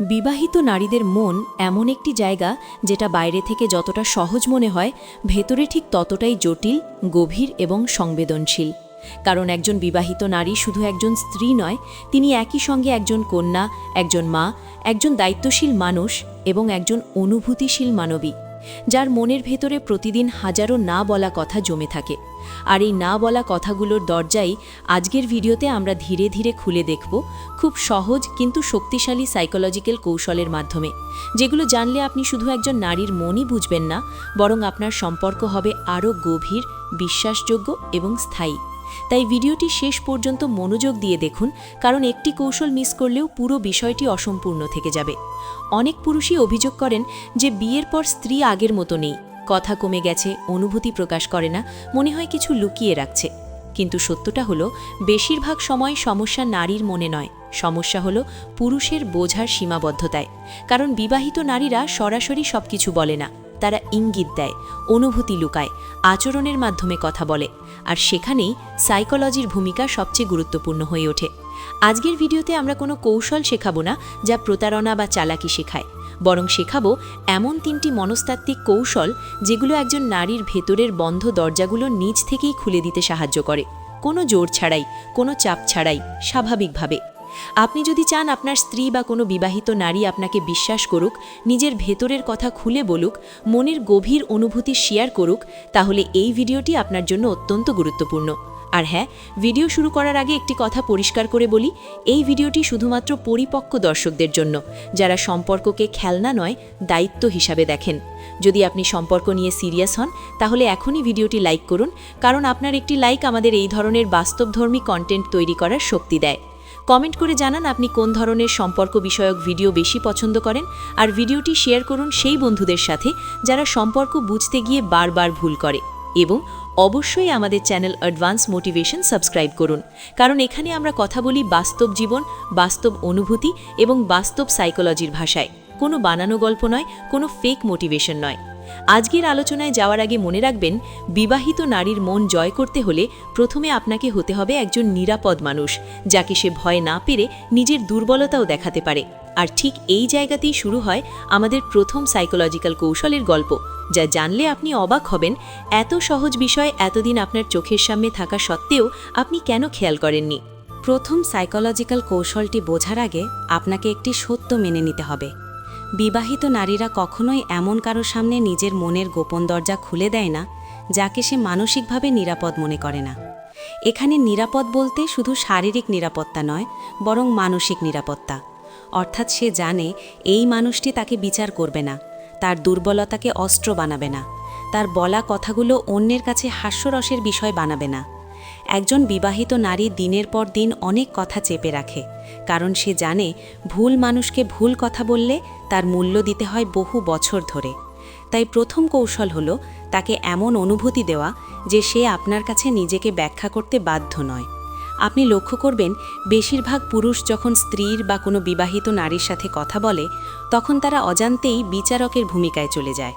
বিবাহিত নারীদের মন এমন একটি জায়গা যেটা বাইরে থেকে যতটা সহজ মনে হয়, ভেতরে ঠিক ততটাই জটিল, গভীর এবং সংবেদনশীল। কারণ একজন বিবাহিত নারী শুধু একজন স্ত্রী নয়, তিনি একই সঙ্গে একজন কন্যা, একজন মা, একজন দায়িত্বশীল মানুষ এবং একজন অনুভূতিশীল মানবী, যার মনের ভেতরে প্রতিদিন হাজারো না বলা কথা জমে থাকে। আর এই না বলা কথাগুলোর দরজাই আজকের ভিডিওতে আমরা ধীরে ধীরে খুলে দেখব খুব সহজ কিন্তু শক্তিশালী সাইকোলজিক্যাল কৌশলের মাধ্যমে, যেগুলো জানলে আপনি শুধু একজন নারীর মনই বুঝবেন না, বরং আপনার সম্পর্ক হবে আরও গভীর, বিশ্বাসযোগ্য এবং স্থায়ী। তাই ভিডিওটি শেষ পর্যন্ত মনোযোগ দিয়ে দেখুন, কারণ একটি কৌশল মিস করলেও পুরো বিষয়টি অসম্পূর্ণ থেকে যাবে। অনেক পুরুষই অভিযোগ করেন যে বিয়ের পর স্ত্রী আগের মতো নেই। কথা কমে গেছে, অনুভূতি প্রকাশ করে না, মনে হয় কিছু লুকিয়ে রাখছে। কিন্তু সত্যটা হলো, বেশিরভাগ সময় সমস্যা নারীর মনে নয়। সমস্যা হলো পুরুষের বোঝার সীমাবদ্ধতায়। কারণ বিবাহিত নারীরা সরাসরি সবকিছু বলে না। তারা ইঙ্গিত দেয়, অনুভূতি লুকায়, আচরণের মাধ্যমে কথা বলে। আর সেখানেই সাইকোলজির ভূমিকা সবচেয়ে গুরুত্বপূর্ণ হয়ে ওঠে। আজকের ভিডিওতে আমরা কোনো কৌশল শেখাবো না, যা প্রতারণা বা চালাকি শেখায়। বরং শেখাবো এমন তিনটি মনস্তাত্ত্বিক কৌশল যেগুলো একজন নারীর ভেতরের বন্ধ দরজাগুলো নিজ থেকেই খুলে দিতে সাহায্য করে। কোনো জোর ছাড়াই, কোনো চাপ ছাড়াই, স্বাভাবিকভাবে। আপনি যদি চান আপনার স্ত্রী বা কোনো বিবাহিত নারী আপনাকে বিশ্বাস করুক, নিজের ভেতরের কথা খুলে বলুক, মনের গভীর অনুভূতি শেয়ার করুক, তাহলে এই ভিডিওটি আপনার জন্য অত্যন্ত গুরুত্বপূর্ণ। আর হ্যাঁ ভিডিও শুরু করার আগে একটি কথা পরিষ্কার করে বলি, এই ভিডিওটি শুধুমাত্র পরিপক্ক দর্শকদের জন্য, যারা সম্পর্ককে খেলনা নয়, দায়িত্ব হিসাবে দেখেন। যদি আপনি সম্পর্ক নিয়ে সিরিয়াস হন, তাহলে এখনই ভিডিওটি লাইক করুন, কারণ আপনার একটি লাইক আমাদের এই ধরনের বাস্তবধর্মী কন্টেন্ট তৈরি করার শক্তি দেয়। কমেন্ট করে জানান আপনি কোন ধরনের সম্পর্ক বিষয়ক ভিডিও বেশি পছন্দ করেন, আর ভিডিওটি শেয়ার করুন সেই বন্ধুদের সাথে যারা সম্পর্ক বুঝতে গিয়ে বারবার ভুল করে। এবং অবশ্যই আমাদের চ্যানেল অ্যাডভান্স মোটিভেশন সাবস্ক্রাইব করুন, কারণ এখানে আমরা কথা বলি বাস্তব জীবন, বাস্তব অনুভূতি এবং বাস্তব সাইকোলজির ভাষায়। কোনো বানানো গল্প নয়, কোনো ফেক মোটিভেশন নয়। আজকের আলোচনায় যাওয়ার আগে মনে রাখবেন, বিবাহিত নারীর মন জয় করতে হলে প্রথমে আপনাকে হতে হবে একজন নিরাপদ মানুষ, যাকে সে ভয় না পেরে নিজের দুর্বলতাও দেখাতে পারে। আর ঠিক এই জায়গাতেই শুরু হয় আমাদের প্রথম সাইকোলজিক্যাল কৌশলের গল্প, যা জানলে আপনি অবাক হবেন, এত সহজ বিষয় এতদিন আপনার চোখের সামনে থাকা সত্ত্বেও আপনি কেন খেয়াল করেননি? প্রথম সাইকোলজিক্যাল কৌশলটি বোঝার আগে আপনাকে একটি সত্য মেনে নিতে হবে। বিবাহিত নারীরা কখনোই এমন কারোর সামনে নিজের মনের গোপন দরজা খুলে দেয় না, যাকে সে মানসিকভাবে নিরাপদ মনে করে না। এখানে নিরাপদ বলতে শুধু শারীরিক নিরাপত্তা নয়, বরং মানসিক নিরাপত্তা। অর্থাৎ সে জানে এই মানুষটি তাকে বিচার করবে না, তার দুর্বলতাকে অস্ত্র বানাবে না, তার বলা কথাগুলো অন্যের কাছে হাস্যরসের বিষয় বানাবে না। একজন বিবাহিত নারী দিনের পর দিন অনেক কথা চেপে রাখে, কারণ সে জানে ভুল মানুষকে ভুল কথা বললে তার মূল্য দিতে হয় বহু বছর ধরে। তাই প্রথম কৌশল হলো তাকে এমন অনুভূতি দেওয়া যে সে আপনার কাছে নিজেকে ব্যাখ্যা করতে বাধ্য নয়। আপনি লক্ষ্য করবেন, বেশিরভাগ পুরুষ যখন স্ত্রীর বা কোনো বিবাহিত নারীর সাথে কথা বলে, তখন তারা অজান্তেই বিচারকের ভূমিকায় চলে যায়।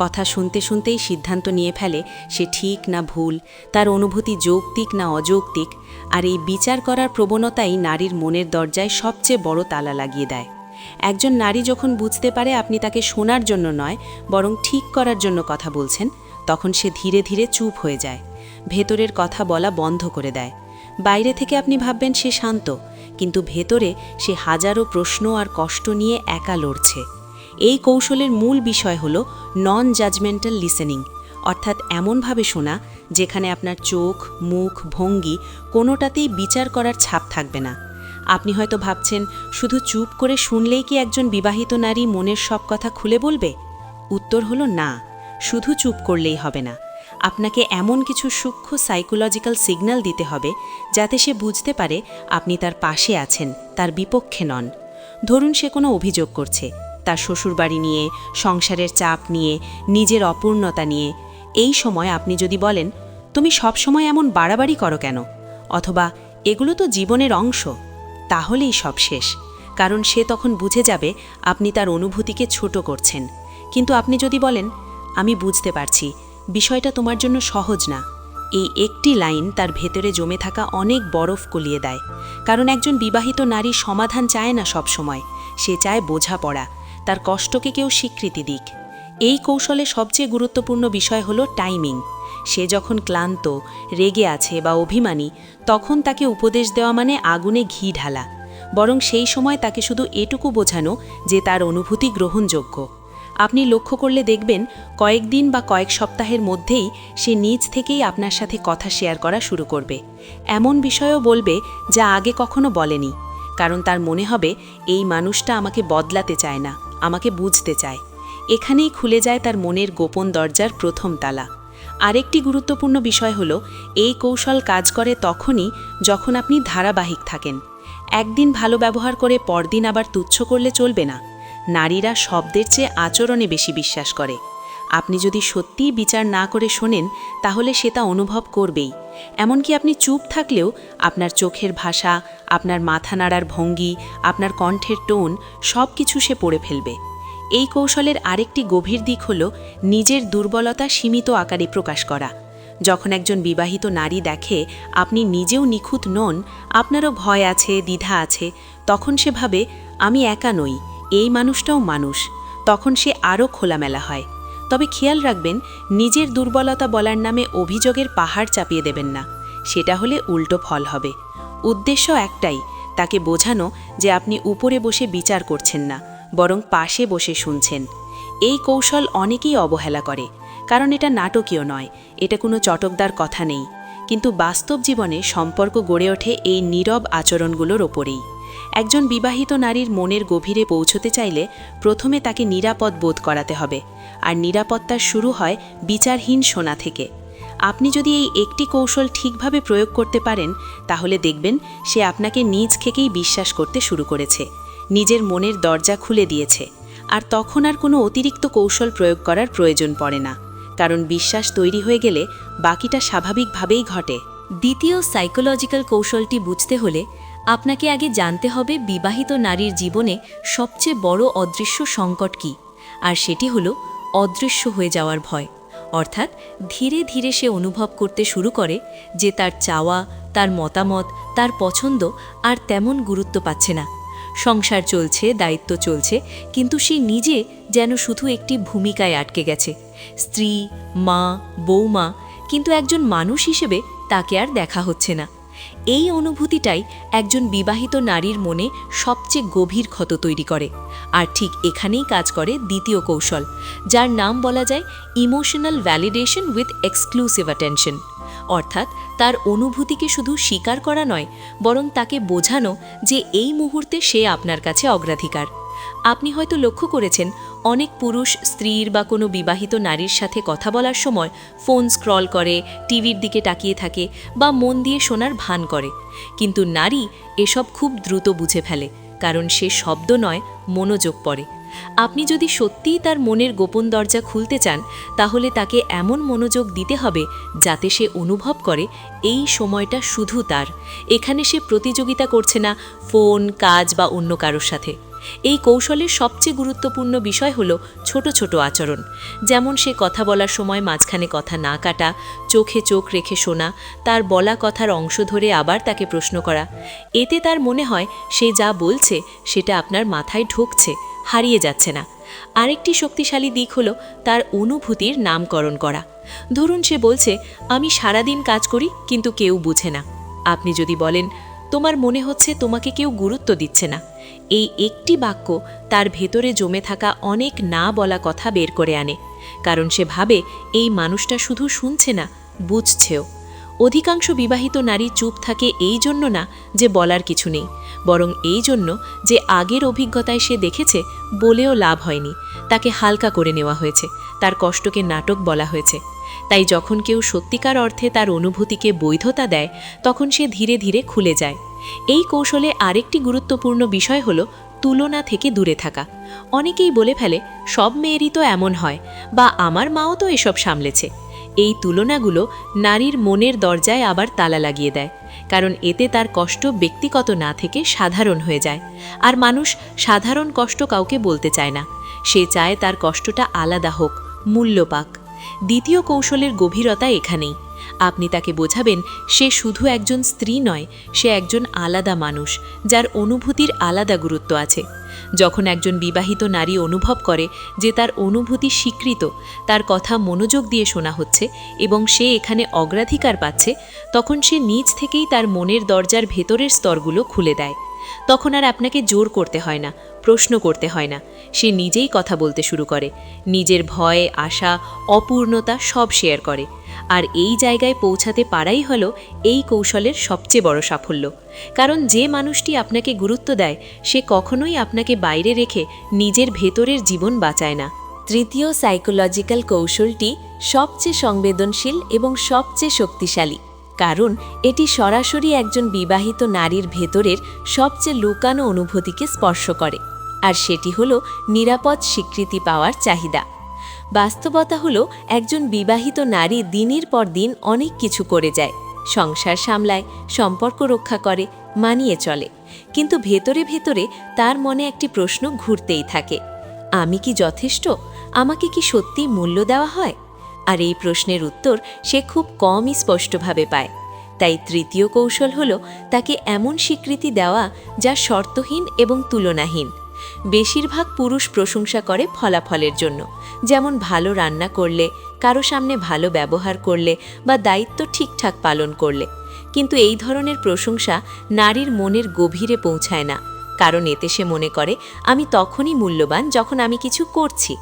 কথা শুনতে শুনতেই সিদ্ধান্ত নিয়ে ফেলে সে ঠিক না ভুল, তার অনুভূতি যৌক্তিক না অযৌক্তিক, আর এই বিচার করার প্রবণতাই নারীর মনের দরজায় সবচেয়ে বড় তালা লাগিয়ে দেয়। একজন নারী যখন বুঝতে পারে আপনি তাকে শোনার জন্য নয়, বরং ঠিক করার জন্য কথা বলছেন, তখন সে ধীরে ধীরে চুপ হয়ে যায়, ভেতরের কথা বলা বন্ধ করে দেয়। বাইরে থেকে আপনি ভাববেন সে শান্ত, কিন্তু ভেতরে সে হাজারো প্রশ্ন আর কষ্ট নিয়ে একা লড়ছে। এই কৌশলের মূল বিষয় হল নন জাজমেন্টাল লিসেনিং অর্থাৎ এমনভাবে শোনা যেখানে আপনার চোখ, মুখ, ভঙ্গি কোনোটাতেই বিচার করার ছাপ থাকবে না। আপনি হয়তো ভাবছেন, শুধু চুপ করে শুনলেই কি একজন বিবাহিত নারী মনের সব কথা খুলে বলবে? উত্তর হলো না, শুধু চুপ করলেই হবে না। আপনাকে এমন কিছু সূক্ষ্ম সাইকোলজিক্যাল সিগন্যাল দিতে হবে যাতে সে বুঝতে পারে আপনি তার পাশে আছেন, তার বিপক্ষে নন। ধরুন সে কোনো অভিযোগ করছে তার শ্বশুরবাড়ি নিয়ে, সংসারের চাপ নিয়ে, নিজের অপূর্ণতা নিয়ে, এই সময় আপনি যদি বলেন, তুমি সবসময় এমন বাড়াবাড়ি করো কেন? অথবা, এগুলো তো জীবনের অংশ। তাহলেই সব শেষ। কারণ সে তখন বুঝে যাবে আপনি তার অনুভূতিকে ছোট করছেন। কিন্তু আপনি যদি বলেন, আমি বুঝতে পারছি, বিষয়টা তোমার জন্য সহজ না। এই একটি লাইন তার ভেতরে জমে থাকা অনেক বরফ গলিয়ে দেয়। কারণ একজন বিবাহিত নারী সমাধান চায় না সব সময়। সে চায় বোঝাপড়া। তার কষ্টকে কেউ স্বীকৃতি দিক। এই কৌশলে সবচেয়ে গুরুত্বপূর্ণ বিষয় হলো টাইমিং। সে যখন ক্লান্ত, রেগে আছে বা অভিমানী, তখন তাকে উপদেশ দেওয়া মানে আগুনে ঘি ঢালা। বরং সেই সময় তাকে শুধু এটুকু বোঝানো যে তার অনুভূতি গ্রহণযোগ্য। আপনি লক্ষ্য করলে দেখবেন, কয়েকদিন বা কয়েক সপ্তাহের মধ্যেই সে নিজ থেকেই আপনার সাথে কথা শেয়ার করা শুরু করবে। এমন বিষয়ও বলবে যা আগে কখনো বলেনি। কারণ তার মনে হবে, এই মানুষটা আমাকে বদলাতে চায় না। আমাকে বুঝতে চায়। এখানেই খুলে যায় তার মনের গোপন দরজার প্রথম তালা। আরেকটি গুরুত্বপূর্ণ বিষয় হল, এই কৌশল কাজ করে তখনই যখন আপনি ধারাবাহিক থাকেন। একদিন ভালো ব্যবহার করে পরদিন আবার তুচ্ছ করলে চলবে না। নারীরা শব্দের চেয়ে আচরণে বেশি বিশ্বাস করে। আপনি যদি সত্যিই বিচার না করে শোনেন, তাহলে সে তা অনুভব করবেই। এমনকি আপনি চুপ থাকলেও আপনার চোখের ভাষা, আপনার মাথা নাড়ার ভঙ্গি, আপনার কণ্ঠের টোন সব কিছু সে পড়ে ফেলবে। এই কৌশলের আরেকটি গভীর দিক হল নিজের দুর্বলতা সীমিত আকারে প্রকাশ করা। যখন একজন বিবাহিত নারী দেখে আপনি নিজেও নিখুঁত নন, আপনারও ভয় আছে, দ্বিধা আছে, তখন সে ভাবে, আমি একা নই, এই মানুষটাও মানুষ। তখন সে আরও খোলামেলা হয়। তবে খেয়াল রাখবেন, নিজের দুর্বলতা বলার নামে অভিযোগের পাহাড় চাপিয়ে দেবেন না। সেটা হলে উল্টো ফল হবে। উদ্দেশ্য একটাই, তাকে বোঝানো যে আপনি উপরে বসে বিচার করছেন না, বরং পাশে বসে শুনছেন। এই কৌশল অনেকেই অবহেলা করে, কারণ এটা নাটকীয় নয়, এটা কোনো চটকদার কথা নেই। কিন্তু বাস্তব জীবনে সম্পর্ক গড়ে ওঠে এই নীরব আচরণগুলোর ওপরেই। একজন বিবাহিত নারীর মনের গভীরে পৌঁছতে চাইলে প্রথমে তাকে নিরাপদ বোধ করাতে হবে, আর নিরাপত্তার শুরু হয় বিচারহীন শোনা থেকে। আপনি যদি এই একটি কৌশল ঠিকভাবে প্রয়োগ করতে পারেন, তাহলে দেখবেন সে আপনাকে নিজ থেকেই বিশ্বাস করতে শুরু করেছে, নিজের মনের দরজা খুলে দিয়েছে, আর তখন আর কোনো অতিরিক্ত কৌশল প্রয়োগ করার প্রয়োজন পড়ে না, কারণ বিশ্বাস তৈরি হয়ে গেলে বাকিটা স্বাভাবিকভাবেই ঘটে। দ্বিতীয় সাইকোলজিক্যাল কৌশলটি বুঝতে হলে আপনাকে আগে জানতে হবে বিবাহিত নারীর জীবনে সবচেয়ে বড় অদৃশ্য সংকট কী, আর সেটি হলো অদৃশ্য হয়ে যাওয়ার ভয়। অর্থাৎ ধীরে ধীরে সে অনুভব করতে শুরু করে যে তার চাওয়া, তার মতামত, তার পছন্দ আর তেমন গুরুত্ব পাচ্ছে না। সংসার চলছে, দায়িত্ব চলছে, কিন্তু সে নিজে যেন শুধু একটি ভূমিকায় আটকে গেছে। স্ত্রী, মা, বৌমা, কিন্তু একজন মানুষ হিসেবে তাকে আর দেখা হচ্ছে না। এই অনুভূতিটাই একজন বিবাহিত নারীর মনে সবচেয়ে গভীর ক্ষত তৈরি করে। আর ঠিক এখানেই কাজ করে দ্বিতীয় কৌশল, যার নাম বলা যায় emotional validation with exclusive attention. অর্থাৎ তার অনুভূতিকে শুধু স্বীকার করা নয়, বরং তাকে বোঝানো যে এই মুহূর্তে সে আপনার কাছে অগ্রাধিকার। আপনি হয়তো লক্ষ্য করেছেন, অনেক পুরুষ স্ত্রীর বা কোনো বিবাহিত নারীর সাথে কথা বলার সময় ফোন স্ক্রল করে, টিভির দিকে তাকিয়ে থাকে বা মন দিয়ে শোনার ভান করে। কিন্তু নারী এসব খুব দ্রুত বুঝে ফেলে, কারণ সে শব্দ নয়, মনোযোগ পড়ে। আপনি যদি সত্যিই তার মনের গোপন দরজা খুলতে চান, তাহলে তাকে এমন মনোযোগ দিতে হবে যাতে সে অনুভব করে, এই সময়টা শুধু তার। এখানে সে প্রতিযোগিতা করছে না, ফোন, কাজ বা অন্য কারোর সাথে। এই কৌশলের সবচেয়ে গুরুত্বপূর্ণ বিষয় হলো ছোট ছোট আচরণ। যেমন সে কথা বলার সময় মাঝখানে কথা না কাটা, চোখে চোখ রেখে শোনা, তার বলা কথার অংশ ধরে আবার তাকে প্রশ্ন করা। এতে তার মনে হয় সে যা বলছে সেটা আপনার মাথায় ঢুকছে, হারিয়ে যাচ্ছে না। আরেকটি শক্তিশালী দিক হলো তার অনুভূতির নামকরণ করা। ধরুন সে বলছে, আমি সারাদিন কাজ করি, কিন্তু কেউ বুঝে না। আপনি যদি বলেন, তোমার মনে হচ্ছে তোমাকে কেউ গুরুত্ব দিচ্ছে না। এই একটি বাক্য তার ভেতরে জমে থাকা অনেক না বলা কথা বের করে আনে, কারণ সে ভাবে এই মানুষটা শুধু শুনছে না, বুঝছেও। অধিকাংশ বিবাহিত নারী চুপ থাকে এই জন্য না যে বলার কিছু নেই, বরং এই জন্য যে আগের অভিজ্ঞতায় সে দেখেছে বলেও লাভ হয়নি, তাকে হালকা করে নেওয়া হয়েছে, তার কষ্টকে নাটক বলা হয়েছে। তাই যখন কেউ সত্যিকার অর্থে তার অনুভূতিকে বৈধতা দেয়, তখন সে ধীরে ধীরে খুলে যায়। এই কৌশলে আরেকটি গুরুত্বপূর্ণ বিষয় হল তুলনা থেকে দূরে থাকা। অনেকেই বলে ফেলে, সব মেয়েরই তো এমন হয়, বা আমার মাও তো এসব সামলেছে। এই তুলনাগুলো নারীর মনের দরজায় আবার তালা লাগিয়ে দেয়, কারণ এতে তার কষ্ট ব্যক্তিগত না থেকে সাধারণ হয়ে যায়। আর মানুষ সাধারণ কষ্ট কাউকে বলতে চায় না, সে চায় তার কষ্টটা আলাদা হোক মূল্য পাক দ্বিতীয় কৌশলের গভীরতা এখানেই। আপনি তাকে বোঝাবেন, সে শুধু একজন স্ত্রী নয়, সে একজন আলাদা মানুষ, যার অনুভূতির আলাদা গুরুত্ব আছে। যখন একজন বিবাহিত নারী অনুভব করে যে তার অনুভূতি স্বীকৃত, তার কথা মনোযোগ দিয়ে শোনা হচ্ছে এবং সে এখানে অগ্রাধিকার পাচ্ছে, তখন সে নিজ থেকেই তার মনের দরজার ভেতরের স্তরগুলো খুলে দেয়। তখন আর আপনাকে জোর করতে হয় না, প্রশ্ন করতে হয় না, সে নিজেই কথা বলতে শুরু করে। নিজের ভয়, আশা, অপূর্ণতা সব শেয়ার করে। আর এই জায়গায় পৌঁছাতে পারাই হলো এই কৌশলের সবচেয়ে বড় সাফল্য। কারণ যে মানুষটি আপনাকে গুরুত্ব দেয়, সে কখনোই আপনাকে বাইরে রেখে নিজের ভেতরের জীবন বাঁচায় না। তৃতীয় সাইকোলজিক্যাল কৌশলটি সবচেয়ে সংবেদনশীল এবং সবচেয়ে শক্তিশালী। কারণ এটি সরাসরি একজন বিবাহিত নারীর ভেতরের সবচেয়ে লুকানো অনুভূতিকে স্পর্শ করে। আর সেটি হল নিরাপদ স্বীকৃতি পাওয়ার চাহিদা। বাস্তবতা হলো, একজন বিবাহিত নারী দিনের পর দিন অনেক কিছু করে যায়। সংসার সামলায়, সম্পর্ক রক্ষা করে, মানিয়ে চলে। কিন্তু ভেতরে ভেতরে তার মনে একটি প্রশ্ন ঘুরতেই থাকে। আমি কি যথেষ্ট? আমাকে কি সত্যি মূল্য দেওয়া হয়? আর এই প্রশ্নের উত্তর সে খুব কমই স্পষ্টভাবে পায়। তাই তৃতীয় কৌশল হল, তাকে এমন স্বীকৃতি দেওয়া যা শর্তহীন এবং তুলনাহীন। বেশিরভাগ পুরুষ প্রশংসা করে ফলাফলের জন্য। যেমন ভালো রান্না করলে, কারও সামনে ভালো ব্যবহার করলে বা দায়িত্ব ঠিকঠাক পালন করলে। কিন্তু এই ধরনের প্রশংসা নারীর মনের গভীরে পৌঁছায় না। কারণ এতে সে মনে করে, আমি তখনই মূল্যবান যখন আমি কিছু করছি।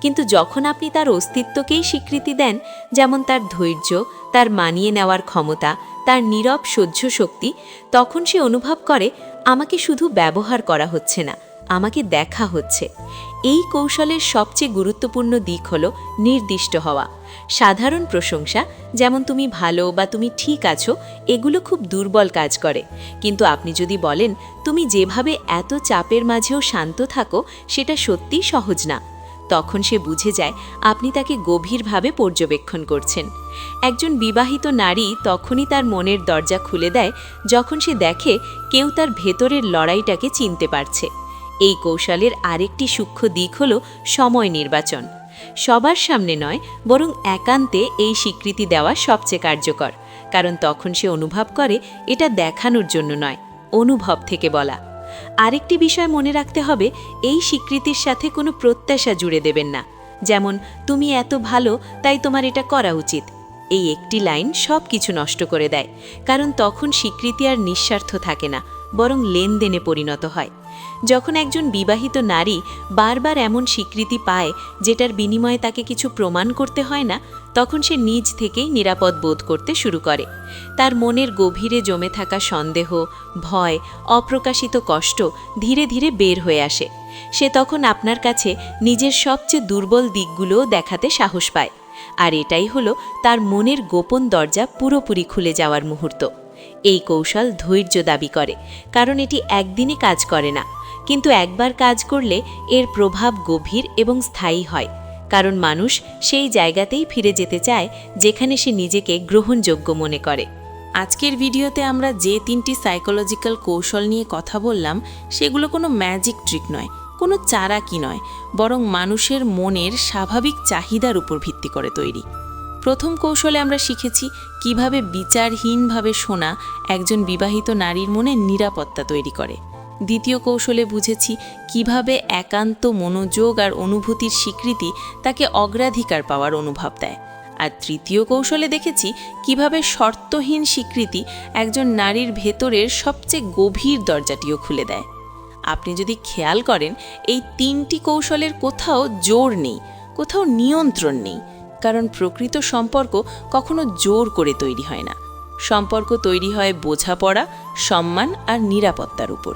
কিন্তু যখন আপনি তার অস্তিত্বকেই স্বীকৃতি দেন, যেমন তার ধৈর্য, তার মানিয়ে নেওয়ার ক্ষমতা, তার নীরব সহ্য শক্তি, তখন সে অনুভব করে, আমাকে শুধু ব্যবহার করা হচ্ছে না। আমাকে দেখা হচ্ছে। এই কৌশলের সবচেয়ে গুরুত্বপূর্ণ দিক হল নির্দিষ্ট হওয়া। সাধারণ প্রশংসা, যেমন তুমি ভালো বা তুমি ঠিক আছো, এগুলো খুব দুর্বল কাজ করে। কিন্তু আপনি যদি বলেন, তুমি যেভাবে এত চাপের মাঝেও শান্ত থাকো, সেটা সত্যিই সহজ না। তখন সে বুঝে যায়, আপনি তাকে গভীরভাবে পর্যবেক্ষণ করছেন। একজন বিবাহিত নারী তখনই তার মনের দরজা খুলে দেয়, যখন সে দেখে কেউ তার ভেতরের লড়াইটাকে চিনতে পারছে। এই কৌশলের আরেকটি সূক্ষ্ম দিক হল সময় নির্বাচন। সবার সামনে নয়, বরং একান্তে এই স্বীকৃতি দেওয়া সবচেয়ে কার্যকর, কারণ তখন সে অনুভব করে এটা দেখানোর জন্য নয়, অনুভব থেকে বলা। আরেকটি বিষয় মনে রাখতে হবে, এই স্বীকৃতির সাথে কোনো প্রত্যাশা জুড়ে দেবেন না। যেমন, তুমি এত ভালো, তাই তোমার এটা করা উচিত। এই একটি লাইন সব কিছু নষ্ট করে দেয়, কারণ তখন স্বীকৃতি আর নিঃস্বার্থ থাকে না, বরং লেনদেনে পরিণত হয়। যখন একজন বিবাহিত নারী বারবার এমন স্বীকৃতি পায় যেটার বিনিময়ে তাকে কিছু প্রমাণ করতে হয় না, তখন সে নিজ থেকেই নিরাপদ বোধ করতে শুরু করে। তার মনের গভীরে জমে থাকা সন্দেহ, ভয়, অপ্রকাশিত কষ্ট ধীরে ধীরে বের হয়ে আসে। সে তখন আপনার কাছে নিজের সবচেয়ে দুর্বল দিকগুলোও দেখাতে সাহস পায়। আর এটাই হলো তার মনের গোপন দরজা পুরোপুরি খুলে যাওয়ার মুহূর্ত। এই কৌশল ধৈর্য দাবি করে, কারণ এটি একদিনে কাজ করে না। কিন্তু একবার কাজ করলে এর প্রভাব গভীর এবং স্থায়ী হয়, কারণ মানুষ সেই জায়গাতেই ফিরে যেতে চায় যেখানে সে নিজেকে গ্রহণযোগ্য মনে করে। আজকের ভিডিওতে আমরা যে তিনটি সাইকোলজিক্যাল কৌশল নিয়ে কথা বললাম, সেগুলো কোনো ম্যাজিক ট্রিক নয়, কোনো চারা কি নয়, বরং মানুষের মনের স্বাভাবিক চাহিদার উপর ভিত্তি করে তৈরি। প্রথম কৌশলে আমরা শিখেছি কীভাবে বিচারহীনভাবে শোনা একজন বিবাহিত নারীর মনে নিরাপত্তা তৈরি করে। দ্বিতীয় কৌশলে বুঝেছি কীভাবে একান্ত মনোযোগ আর অনুভূতির স্বীকৃতি তাকে অগ্রাধিকার পাওয়ার অনুভব দেয়। আর তৃতীয় কৌশলে দেখেছি কীভাবে শর্তহীন স্বীকৃতি একজন নারীর ভেতরের সবচেয়ে গভীর দরজাটিও খুলে দেয়। আপনি যদি খেয়াল করেন, এই তিনটি কৌশলের কোথাও জোর নেই, কোথাও নিয়ন্ত্রণ নেই কারণ প্রকৃত সম্পর্ক কখনো জোর করে তৈরি হয় না। সম্পর্ক তৈরি হয় বোঝাপড়া, সম্মান আর নিরাপত্তার উপর।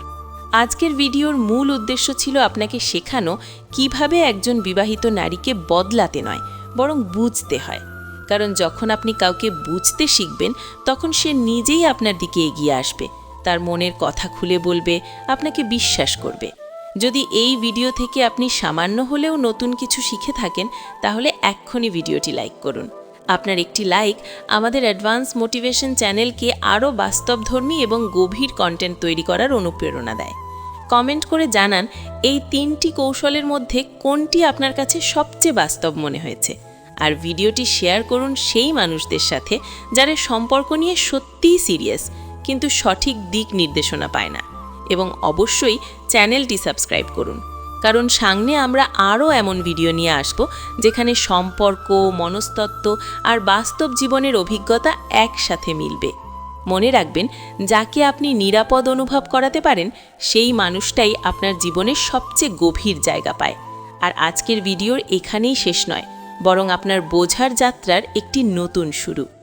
আজকের ভিডিওর মূল উদ্দেশ্য ছিল আপনাকে শেখানো কীভাবে একজন বিবাহিত নারীকে বদলাতে নয়, বরং বুঝতে হয়। কারণ যখন আপনি কাউকে বুঝতে শিখবেন, তখন সে নিজেই আপনার দিকে এগিয়ে আসবে। তার মনের কথা খুলে বলবে, আপনাকে বিশ্বাস করবে। যদি এই ভিডিও থেকে আপনি সামান্য হলেও নতুন কিছু শিখে থাকেন, তাহলে এক্ষুনি ভিডিওটি লাইক করুন। আপনার একটি লাইক আমাদের অ্যাডভান্স মোটিভেশন চ্যানেলকে আরও বাস্তবধর্মী এবং গভীর কন্টেন্ট তৈরি করার অনুপ্রেরণা দেয়। কমেন্ট করে জানান, এই তিনটি কৌশলের মধ্যে কোনটি আপনার কাছে সবচেয়ে বাস্তব মনে হয়েছে? আর ভিডিওটি শেয়ার করুন সেই মানুষদের সাথে যারা সম্পর্ক নিয়ে সত্যিই সিরিয়াস কিন্তু সঠিক দিক নির্দেশনা পায় না। এবং অবশ্যই চ্যানেলটি সাবস্ক্রাইব করুন। কারণ সামনে আমরা আরও এমন ভিডিও নিয়ে আসব, যেখানে সম্পর্ক, মনস্তত্ত্ব আর বাস্তব জীবনের অভিজ্ঞতা একসাথে মিলবে। মনে রাখবেন, যাকে আপনি নিরাপদ অনুভব করাতে পারেন, সেই মানুষটাই আপনার জীবনের সবচেয়ে গভীর জায়গা পায়। আর আজকের ভিডিওর এখানেই শেষ নয়, বরং আপনার বোঝার যাত্রার একটি নতুন শুরু।